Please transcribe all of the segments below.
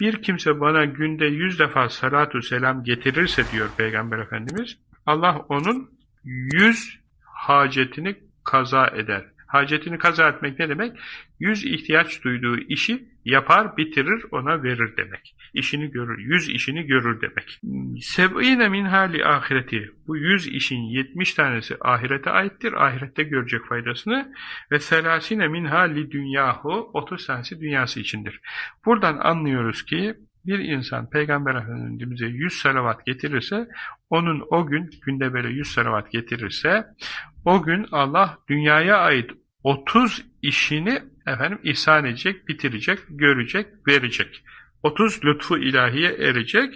Bir kimse bana günde yüz defa salatu selam getirirse diyor Peygamber Efendimiz, Allah onun yüz hacetini kaza eder. Hacetini kaza etmek ne demek? Yüz ihtiyaç duyduğu işi yapar, bitirir, ona verir demek. İşini görür, yüz işini görür demek. Seb'ine min hali ahireti. Bu yüz işin yetmiş tanesi ahirete aittir. Ahirette görecek faydasını. Ve selasine min hali dünyahu. Otuz tanesi dünyası içindir. Buradan anlıyoruz ki bir insan Peygamber Efendimiz'e yüz salavat getirirse, onun o gün, günde böyle yüz salavat getirirse, o gün Allah dünyaya ait 30 işini efendim ihsan edecek, bitirecek, görecek, verecek. 30 lütfu ilahiye erecek.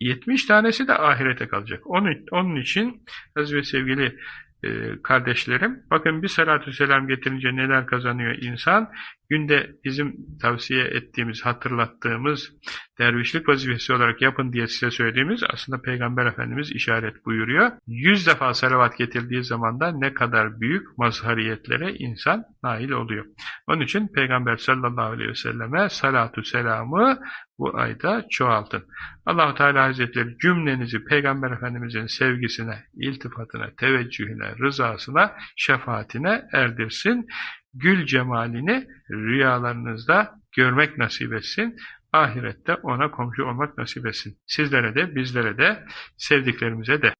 70 tanesi de ahirete kalacak. Onun, onun için aziz ve sevgili e, kardeşlerim, bakın bir salatü selam getirince neler kazanıyor insan. Günde bizim tavsiye ettiğimiz, hatırlattığımız dervişlik vazifesi olarak yapın diye size söylediğimiz aslında Peygamber Efendimiz işaret buyuruyor. Yüz defa salavat getirdiği zaman da ne kadar büyük mazhariyetlere insan nail oluyor. Onun için Peygamber sallallahu aleyhi ve selleme salatu selamı bu ayda çoğaltın. Allahu Teala Hazretleri cümlenizi Peygamber Efendimizin sevgisine, iltifatına, teveccühüne, rızasına, şefaatine erdirsin. Gül cemalini rüyalarınızda görmek nasip etsin. Ahirette ona komşu olmak nasip etsin. Sizlere de, bizlere de, sevdiklerimize de.